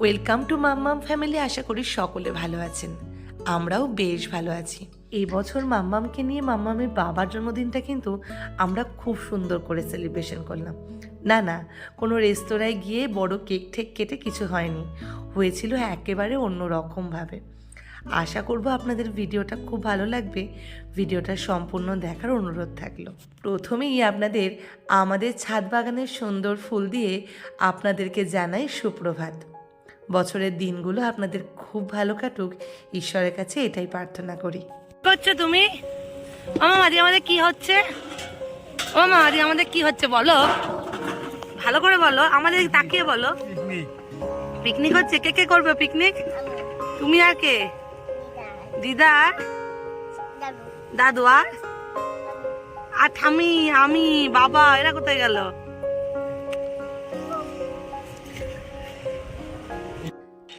Welcome to Mammam family আশা করি সকলে ভালো আছেন। আমরাও বেশ ভালো আছি। এই বছর মাম্মামকে নিয়ে মাম্মামের বাবার জন্মদিনটা কিন্তু আমরা খুব সুন্দর করে সেলিব্রেশন করলাম। না না, কোনো রেস্তোরাঁয় গিয়ে বড় কেক ঠেক কেটে কিছু হয়নি। হয়েছিল একেবারে অন্য রকমভাবে আশা করব আপনাদের ভিডিওটা খুব ভালো লাগবে। ভিডিওটা সম্পূর্ণ দেখার অনুরোধ থাকল। প্রথমেই আপনাদের আমাদের ছাদ বাগানের সুন্দর ফুল দিয়ে আপনাদেরকে জানাই সুপ্রভাত। বছরের দিনগুলো আপনাদের খুব ভালো কাটুক। ঈশ্বরের কাছে এটাই প্রার্থনা করি। করছ তুমি? ও মামাদি আমাদের কি হচ্ছে? ও মামাদি আমাদের কি হচ্ছে বলো? ভালো করে বলো আমাদের তাকিয়ে বলো। পিকনিক হচ্ছে কে কে করবে পিকনিক? তুমি আর কে? দিদা দাদু। আর? আর ঠামি আমি বাবা এরা কোথায় গেল?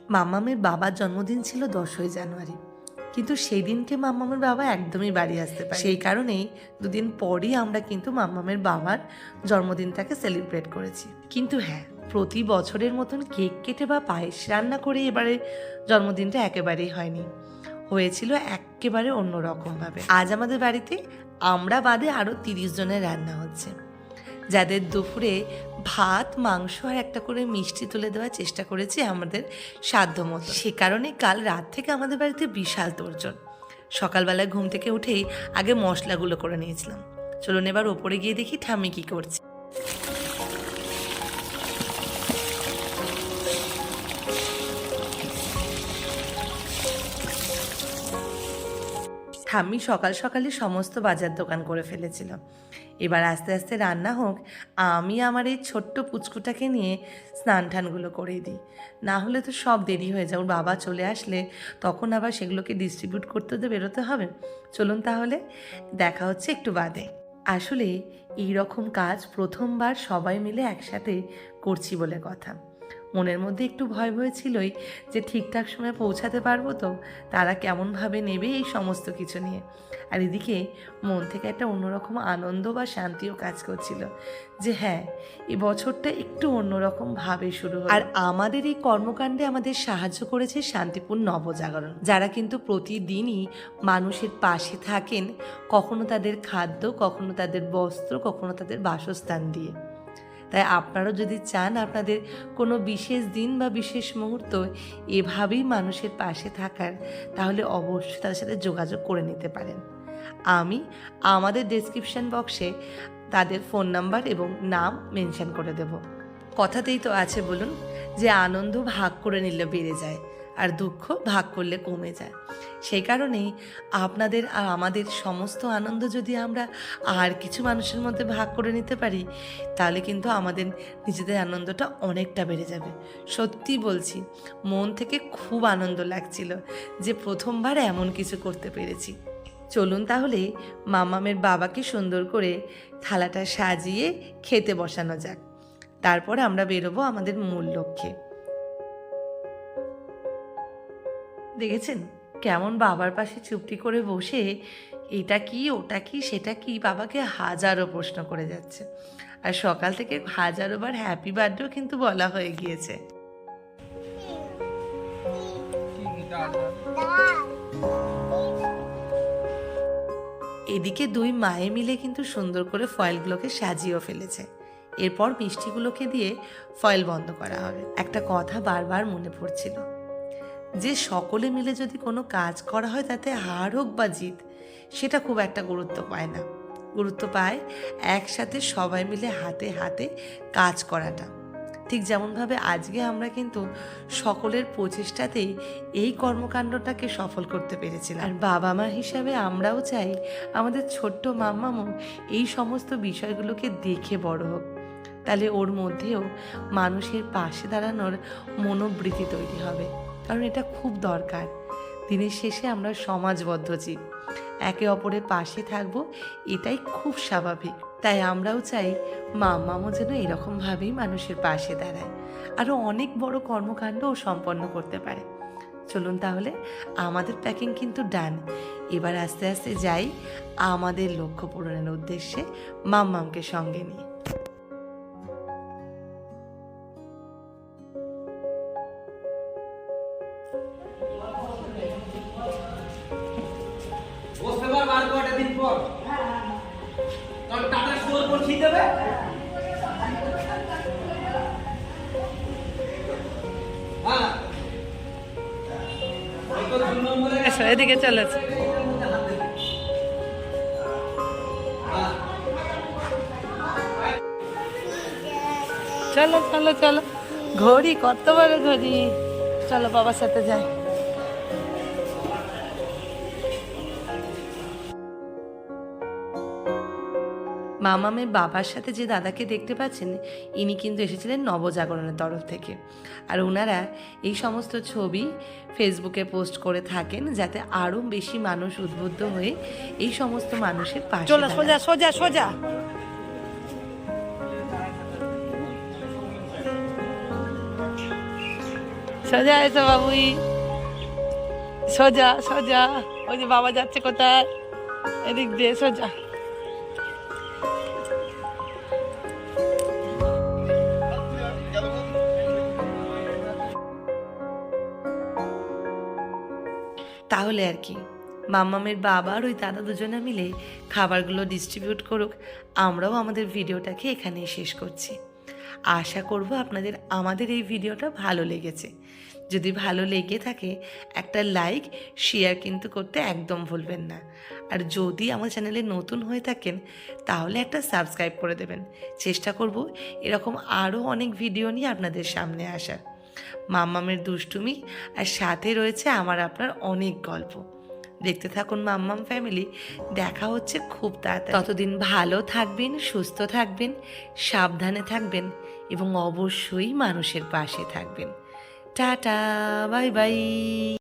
মাম্মামের বাবার জন্মদিন ছিল দশই জানুয়ারি। কিন্তু সেই দিনকে মাম্মামের বাবা একদমই বাড়ি আসতে পারে সেই কারণেই দুদিন পরই আমরা কিন্তু মাম্মামের বাবার জন্মদিনটাকে সেলিব্রেট করেছি। কিন্তু হ্যাঁ প্রতি বছরের মতন কেক কেটে বা পায়েস রান্না করে এবারে জন্মদিনটা একেবারেই হয়নি। হয়েছিল একেবারে অন্যরকমভাবে। আজ আমাদের বাড়িতে আমরা বাদে আরও তিরিশ জনের রান্না হচ্ছে। যাদের দুপুরে ভাত, মাংস আর একটা করে মিষ্টি তুলে দেওয়ার চেষ্টা করেছি আমাদের সাধ্য মতো। সে কারণে কাল রাত থেকে আমাদের বাড়িতে বিশাল তোরজন সকালবেলায় ঘুম থেকে উঠেই আগে মশলাগুলো করে নিয়েছিলাম। চলুন এবার ওপরে গিয়ে দেখি ঠাম্মি কি করছে। ঠাম্মি সকাল সকালে সমস্ত বাজার দোকান করে ফেলেছিল। এবার আস্তে আস্তে রান্না হোক, আমি আমার এই ছোট্ট পুচকুটাকে নিয়ে স্নান টানগুলো করে দিই। না হলে তো সব দেরি হয়ে যায়, ওর বাবা চলে আসলে তখন আবার সেগুলোকে ডিস্ট্রিবিউট করতে তো বেরোতে হবে। চলুন তাহলে, দেখা হচ্ছে একটু বাদে। আসলে এই রকম কাজ প্রথমবার সবাই মিলে একসাথে করছি বলে কথা। মনের মধ্যে একটু ভয় ভয় ছিলই যে ঠিকঠাক সময় পৌঁছাতে পারব তো, তারা কেমনভাবে নেবে এই সমস্ত কিছু নিয়ে। আর এদিকে মন থেকে একটা অন্যরকম আনন্দ বা শান্তিও কাজ করছিল যে হ্যাঁ এ বছরটা একটু অন্যরকম ভাবে শুরু আর আমাদের এই কর্মকাণ্ডে আমাদের সাহায্য করেছে শান্তিপুর নবজাগরণ। যারা কিন্তু প্রতিদিনই মানুষের পাশে থাকেন, কখনো তাদের খাদ্য, কখনো তাদের বস্ত্র, কখনো তাদের বাসস্থান দিয়ে। তাই আপনারাও যদি চান আপনাদের কোনো বিশেষ দিন বা বিশেষ মুহূর্ত এভাবেই মানুষের পাশে থাকার, তাহলে অবশ্যই তাদের সাথে যোগাযোগ করে নিতে পারেন। আমি আমাদের ডেসক্রিপশন বক্সে তাদের ফোন নাম্বার এবং নাম মেনশন করে দেব। কথাতেই তো আছে বলুন যে আনন্দ ভাগ করে নিলে বেড়ে যায়। আর দুঃখ ভাগ করলে কমে যায়। সেই কারণেই আপনাদের আর আমাদের সমস্ত আনন্দ যদি আমরা আর কিছু মানুষের মধ্যে ভাগ করে নিতে পারি, তাহলে কিন্তু আমাদের নিজেদের আনন্দটা অনেকটা বেড়ে যাবে। সত্যি বলছি, মন থেকে খুব আনন্দ লাগছিল যে প্রথমবার এমন কিছু করতে পেরেছি। চলুন তাহলে মামামের বাবাকে সুন্দর করে থালাটা সাজিয়ে খেতে বসানো যাক। তারপর আমরা বেরোবো আমাদের মূল লক্ষ্যে। দেখেছেন? কেমন বাবার পাশে চুপটি করে বসে এটা কি, ওটা কি, সেটা কি বাবাকে হাজারো প্রশ্ন করে যাচ্ছে। আর সকাল থেকে হাজারো বার হ্যাপি বার্থডেও কিন্তু বলা হয়ে গিয়েছে। এদিকে দুই মায়ে মিলে কিন্তু সুন্দর করে ফয়েলগুলোকে সাজিয়েও ফেলেছে। এরপর মিষ্টিগুলোকে দিয়ে ফয়েল বন্ধ করা হবে। একটা কথা বারবার মনে পড়ছিল। যে সকলে মিলে যদি কোনো কাজ করা হয় তাতে হার হোক বা জিত, সেটা খুব একটা গুরুত্ব পায় না। গুরুত্ব পায় একসাথে সবাই মিলে হাতে হাতে কাজ করাটা। ঠিক যেমনভাবে আজকে আমরা কিন্তু সকলের প্রচেষ্টাতেই এই কর্মকাণ্ডটাকে সফল করতে পেরেছিলাম। আর বাবা মা হিসাবে আমরাও চাই আমাদের ছোট্ট মাম্মামও এই সমস্ত বিষয়গুলোকে দেখে বড় হোক। তাহলে ওর মধ্যেও মানুষের পাশে দাঁড়ানোর মনোবৃত্তি তৈরি হবে। কারণ এটা খুব দরকার। দিনের শেষে আমরা সমাজবদ্ধ জীব। একে অপরের পাশে থাকব, এটাই খুব স্বাভাবিক। তাই আমরাও চাই মামামও যেন এরকমভাবেই মানুষের পাশে দাঁড়ায়। আরও অনেক বড় কর্মকাণ্ডও সম্পন্ন করতে পারে। চলুন তাহলে, আমাদের প্যাকিং কিন্তু ডান এবার আস্তে আস্তে যাই আমাদের লক্ষ্য পূরণের উদ্দেশ্যে মাম্মামকে সঙ্গে নিয়ে। দিন পর। টাটা দেবে হ্যাঁ। এসো এদিকে চলে হ্যাঁ। চলো চলো চলো। ঘড়ি কত বড় ঘড়ি? চলো বাবার সাথে যাই। মামামের বাবার সাথে যে দাদাকে দেখতে পাচ্ছেন ইনি কিন্তু এসেছিলেন নবজাগরণের তরফ থেকে। আর ওনারা এই সমস্ত ছবি ফেসবুকে পোস্ট করে থাকেন যাতে আরও বেশি মানুষ উদ্বুদ্ধ হয়ে এই সমস্ত মানুষের পাশে সোজা সোজা সোজা। সোজা এসো বাবুই। সোজা সোজা। ওই যে বাবা যাচ্ছে কোথায়? এদিক দিয়ে সোজা। তাহলে আর কি। মাম্মামের বাবা আর ওই দাদা দুজনে মিলে খাবারগুলো ডিস্ট্রিবিউট করুক, আমরাও আমাদের ভিডিওটাকে এখানেই শেষ করছি। আশা করব আপনাদের আমাদের এই ভিডিওটা ভালো লেগেছে। যদি ভালো লেগে থাকে, একটা লাইক শেয়ার কিন্তু করতে একদম ভুলবেন না। আর যদি আমার চ্যানেলে নতুন হয়ে থাকেন, তাহলে একটা সাবস্ক্রাইব করে দেবেন। চেষ্টা করব এরকম আরও অনেক ভিডিও নিয়ে আপনাদের সামনে আসার। মাম্মামের দুষ্টুমি আর সাথে রয়েছে আমার আপনার অনেক গল্প। দেখতে থাকুন মাম্মাম ফ্যামিলি। দেখা হচ্ছে খুব তাড়াতাড়ি। ততদিন ভালো থাকবেন, সুস্থ থাকবেন, সাবধানে থাকবেন এবং অবশ্যই মানুষের পাশে থাকবেন। Tata, bye bye.